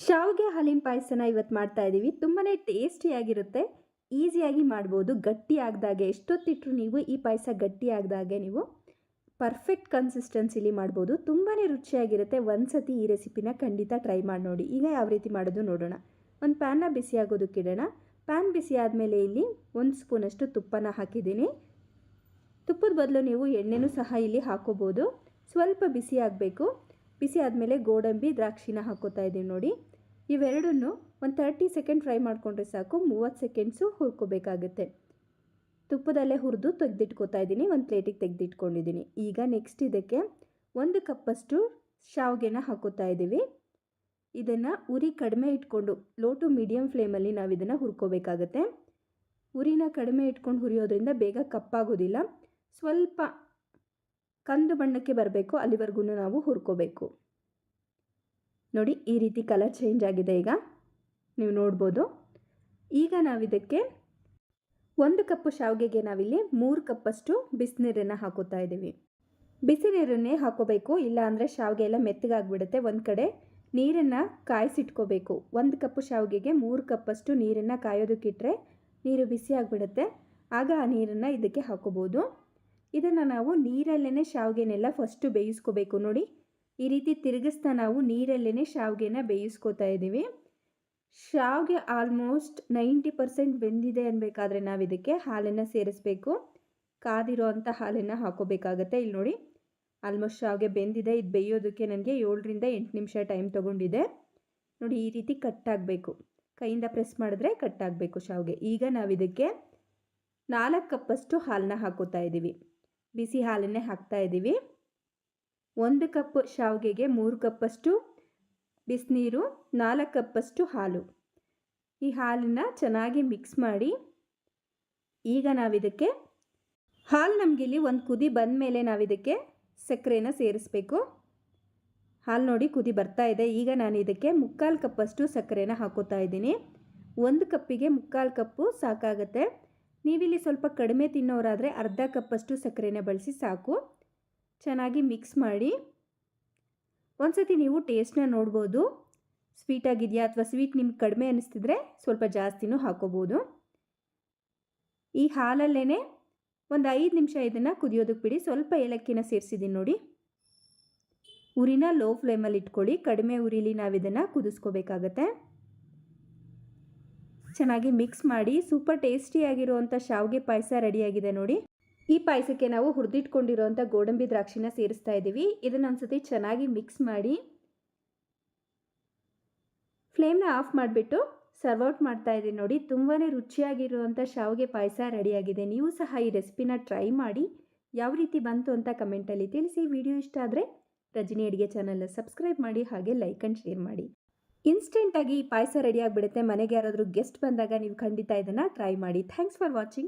ಶಾವಿಗೆ ಹಾಲಿನ ಪಾಯಸನ ಇವತ್ತು ಮಾಡ್ತಾ ಇದ್ದೀವಿ ತುಂಬಾ ಟೇಸ್ಟಿಯಾಗಿರುತ್ತೆ ಈಸಿಯಾಗಿ ಮಾಡ್ಬೋದು. ಗಟ್ಟಿ ಆಗದಾಗೆ ಎಷ್ಟೊತ್ತಿಟ್ಟರು ನೀವು ಈ ಪಾಯಸ ಗಟ್ಟಿ ಆಗದಾಗೆ ನೀವು ಪರ್ಫೆಕ್ಟ್ ಕನ್ಸಿಸ್ಟೆನ್ಸಿಲಿ ಮಾಡ್ಬೋದು. ತುಂಬಾ ರುಚಿಯಾಗಿರುತ್ತೆ. ಒಂದು ಸತಿ ಈ ರೆಸಿಪಿನ ಖಂಡಿತ ಟ್ರೈ ಮಾಡಿ ನೋಡಿ. ಈಗ ಯಾವ ರೀತಿ ಮಾಡೋದು ನೋಡೋಣ. ಒಂದು ಪ್ಯಾನ್ನ ಬಿಸಿ ಆಗೋದಕ್ಕೆ ಇಡೋಣ. ಪ್ಯಾನ್ ಬಿಸಿ ಆದಮೇಲೆ ಇಲ್ಲಿ ಒಂದು ಸ್ಪೂನಷ್ಟು ತುಪ್ಪನ ಹಾಕಿದ್ದೀನಿ. ತುಪ್ಪದ ಬದಲು ನೀವು ಎಣ್ಣೆನೂ ಸಹ ಇಲ್ಲಿ ಹಾಕೋಬೋದು. ಸ್ವಲ್ಪ ಬಿಸಿ ಆಗಬೇಕು. ಬಿಸಿ ಆದಮೇಲೆ ಗೋಡಂಬಿ, ದ್ರಾಕ್ಷಿನ ಹಾಕೋತಾ ಇದ್ದೀವಿ ನೋಡಿ. ಇವೆರಡನ್ನು ಒಂದು ತರ್ಟಿ ಸೆಕೆಂಡ್ ಫ್ರೈ ಮಾಡಿಕೊಂಡ್ರೆ ಸಾಕು, ಮೂವತ್ತು ಸೆಕೆಂಡ್ಸು ಹುರ್ಕೋಬೇಕಾಗುತ್ತೆ. ತುಪ್ಪದಲ್ಲೇ ಹುರಿದು ತೆಗೆದಿಟ್ಕೋತಾ ಇದ್ದೀನಿ, ಒಂದು ಪ್ಲೇಟಿಗೆ ತೆಗೆದಿಟ್ಕೊಂಡಿದ್ದೀನಿ. ಈಗ ನೆಕ್ಸ್ಟ್ ಇದಕ್ಕೆ ಒಂದು ಕಪ್ಪಷ್ಟು ಶಾವಿಗೆನ ಹಾಕೋತಾ ಇದ್ದೀವಿ. ಇದನ್ನು ಉರಿ ಕಡಿಮೆ ಇಟ್ಕೊಂಡು ಲೋ ಟು ಮೀಡಿಯಮ್ ಫ್ಲೇಮಲ್ಲಿ ನಾವು ಇದನ್ನು ಹುರ್ಕೋಬೇಕಾಗತ್ತೆ. ಉರಿನ ಕಡಿಮೆ ಇಟ್ಕೊಂಡು ಹುರಿಯೋದ್ರಿಂದ ಬೇಗ ಕಪ್ಪಾಗೋದಿಲ್ಲ. ಸ್ವಲ್ಪ ಕಂದು ಬಣ್ಣಕ್ಕೆ ಬರಬೇಕು ಅಲ್ಲಿವರೆಗೂ ನಾವು ಹುರ್ಕೋಬೇಕು. ನೋಡಿ, ಈ ರೀತಿ ಕಲರ್ ಚೇಂಜ್ ಆಗಿದೆ ಈಗ. ನೀವು ನೋಡ್ಬೋದು. ಈಗ ನಾವಿದಕ್ಕೆ ಒಂದು ಕಪ್ಪು ಶಾವಿಗೆಗೆ ನಾವಿಲ್ಲಿ ಮೂರು ಕಪ್ಪಷ್ಟು ಬಿಸಿನೀರನ್ನು ಹಾಕೋತಾ ಇದ್ದೀವಿ. ಬಿಸಿ ನೀರನ್ನೇ ಹಾಕೋಬೇಕು, ಇಲ್ಲ ಅಂದರೆ ಶಾವಿಗೆ ಎಲ್ಲ ಮೆತ್ತಗಾಗ್ಬಿಡುತ್ತೆ. ಒಂದು ಕಡೆ ನೀರನ್ನು ಕಾಯಿಸಿಟ್ಕೋಬೇಕು. ಒಂದು ಕಪ್ಪು ಶಾವಿಗೆಗೆ ಮೂರು ಕಪ್ಪಷ್ಟು ನೀರನ್ನು ಕಾಯೋದಕ್ಕಿಟ್ಟರೆ ನೀರು ಬಿಸಿ ಆಗಿಬಿಡುತ್ತೆ. ಆಗ ಆ ನೀರನ್ನು ಇದಕ್ಕೆ ಹಾಕೋಬೋದು. ಇದನ್ನು ನಾವು ನೀರಲ್ಲೇ ಶಾವಿಗೆನೆಲ್ಲ ಫಸ್ಟು ಬೇಯಿಸ್ಕೋಬೇಕು. ನೋಡಿ, ಈ ರೀತಿ ತಿರುಗಿಸ್ತಾ ನಾವು ನೀರಲ್ಲೇ ಶಾವಿಗೆನ ಬೇಯಿಸ್ಕೋತಾ ಇದ್ದೀವಿ. ಶಾವಿಗೆ ಆಲ್ಮೋಸ್ಟ್ ನೈಂಟಿ ಪರ್ಸೆಂಟ್ ಬೆಂದಿದೆ ಅನ್ಬೇಕಾದ್ರೆ ನಾವು ಇದಕ್ಕೆ ಹಾಲನ್ನು ಸೇರಿಸ್ಬೇಕು. ಕಾದಿರೋ ಅಂಥ ಹಾಲನ್ನು ಹಾಕೋಬೇಕಾಗತ್ತೆ. ಇಲ್ಲಿ ನೋಡಿ ಆಲ್ಮೋಸ್ಟ್ ಶಾವಿಗೆ ಬೆಂದಿದೆ. ಇದು ಬೇಯೋದಕ್ಕೆ ನನಗೆ ಏಳರಿಂದ ಎಂಟು ನಿಮಿಷ ಟೈಮ್ ತೊಗೊಂಡಿದೆ. ನೋಡಿ, ಈ ರೀತಿ ಕಟ್ಟಾಗಬೇಕು ಕೈಯಿಂದ ಪ್ರೆಸ್ ಮಾಡಿದ್ರೆ ಕಟ್ಟಾಗಬೇಕು ಶಾವಿಗೆ. ಈಗ ನಾವು ಇದಕ್ಕೆ ನಾಲ್ಕು ಕಪ್ಪಷ್ಟು ಹಾಲನ್ನ ಹಾಕೋತಾ ಇದ್ದೀವಿ. ಬಿಸಿ ಹಾಲನ್ನೇ ಹಾಕ್ತಾ ಇದ್ದೀವಿ. ಒಂದು ಕಪ್ ಶಾವಿಗೆಗೆ ಮೂರು ಕಪ್ಪಷ್ಟು ಬಿಸಿನೀರು, ನಾಲ್ಕು ಕಪ್ಪಷ್ಟು ಹಾಲು. ಈ ಹಾಲನ್ನು ಚೆನ್ನಾಗಿ ಮಿಕ್ಸ್ ಮಾಡಿ ಈಗ ನಾವಿದಕ್ಕೆ ಹಾಲು ನಮಗಿಲ್ಲಿ ಒಂದು ಕುದಿ ಬಂದ ಮೇಲೆ ನಾವಿದಕ್ಕೆ ಸಕ್ಕರೆನ ಸೇರಿಸ್ಬೇಕು. ಹಾಲು ನೋಡಿ ಕುದಿ ಬರ್ತಾ ಇದೆ. ಈಗ ನಾನು ಇದಕ್ಕೆ ಮುಕ್ಕಾಲು ಕಪ್ಪಷ್ಟು ಸಕ್ಕರೆನ ಹಾಕೋತಾ ಇದ್ದೀನಿ. ಒಂದು ಕಪ್ಪಿಗೆ ಮುಕ್ಕಾಲು ಕಪ್ಪು ಸಾಕಾಗತ್ತೆ. ನೀವಿಲ್ಲಿ ಸ್ವಲ್ಪ ಕಡಿಮೆ ತಿನ್ನೋರಾದರೆ ಅರ್ಧ ಕಪ್ಪಷ್ಟು ಸಕ್ಕರೆನ ಬಳಸಿ ಸಾಕು. ಚೆನ್ನಾಗಿ ಮಿಕ್ಸ್ ಮಾಡಿ. ಒಂದ್ಸತಿ ನೀವು ಟೇಸ್ಟ್ನ ನೋಡ್ಬೋದು. ಸ್ವೀಟಾಗಿದೆಯಾ ಅಥವಾ ಸ್ವೀಟ್ ನಿಮ್ಗೆ ಕಡಿಮೆ ಅನ್ನಿಸ್ತಿದ್ರೆ ಸ್ವಲ್ಪ ಜಾಸ್ತಿನೂ ಹಾಕೋಬೋದು. ಈ ಹಾಲಲ್ಲೇ ಒಂದು ಐದು ನಿಮಿಷ ಇದನ್ನು ಕುದಿಯೋದಕ್ಕೆ ಬಿಡಿ. ಸ್ವಲ್ಪ ಏಲಕ್ಕಿನ ಸೇರಿಸಿದ್ದೀನಿ ನೋಡಿ. ಉರಿನ ಲೋ ಫ್ಲೇಮಲ್ಲಿ ಇಟ್ಕೊಳ್ಳಿ. ಕಡಿಮೆ ಉರಿಲಿ ನಾವು ಇದನ್ನು ಕುದಿಸ್ಕೋಬೇಕಾಗತ್ತೆ. ಚೆನ್ನಾಗಿ ಮಿಕ್ಸ್ ಮಾಡಿ ಸೂಪರ್ ಟೇಸ್ಟಿಯಾಗಿರುವಂಥ ಶಾವಿಗೆ ಪಾಯಸ ರೆಡಿಯಾಗಿದೆ ನೋಡಿ. ಈ ಪಾಯಸಕ್ಕೆ ನಾವು ಹುರಿದಿಟ್ಕೊಂಡಿರೋಂಥ ಗೋಡಂಬಿ ದ್ರಾಕ್ಷಿನ ಸೇರಿಸ್ತಾ ಇದ್ದೀವಿ. ಇದನ್ನು ಒಂದ್ಸತಿ ಚೆನ್ನಾಗಿ ಮಿಕ್ಸ್ ಮಾಡಿ ಫ್ಲೇಮ್ನ ಆಫ್ ಮಾಡಿಬಿಟ್ಟು ಸರ್ವ್ ಔಟ್ ಮಾಡ್ತಾ ಇದ್ದೀನಿ ನೋಡಿ. ತುಂಬಾ ರುಚಿಯಾಗಿರುವಂಥ ಶಾವಿಗೆ ಪಾಯಸ ರೆಡಿಯಾಗಿದೆ. ನೀವು ಸಹ ಈ ರೆಸಿಪಿನ ಟ್ರೈ ಮಾಡಿ. ಯಾವ ರೀತಿ ಬಂತು ಅಂತ ಕಮೆಂಟಲ್ಲಿ ತಿಳಿಸಿ. ವಿಡಿಯೋ ಇಷ್ಟ ಆದರೆ ರಜನಿ ಅಡುಗೆ ಚಾನಲ್ನ ಸಬ್ಸ್ಕ್ರೈಬ್ ಮಾಡಿ ಹಾಗೆ ಲೈಕ್ ಆ್ಯಂಡ್ ಶೇರ್ ಮಾಡಿ. ಇನ್ಸ್ಟೆಂಟಾಗಿ ಪಾಯಸ ರೆಡಿ ಆಗಿಬಿಡುತ್ತೆ. ಮನೆಗೆ ಯಾರಾದರೂ ಗೆಸ್ಟ್ ಬಂದಾಗ ನೀವು ಖಂಡಿತ ಇದನ್ನು ಟ್ರೈ ಮಾಡಿ. Thanks for watching.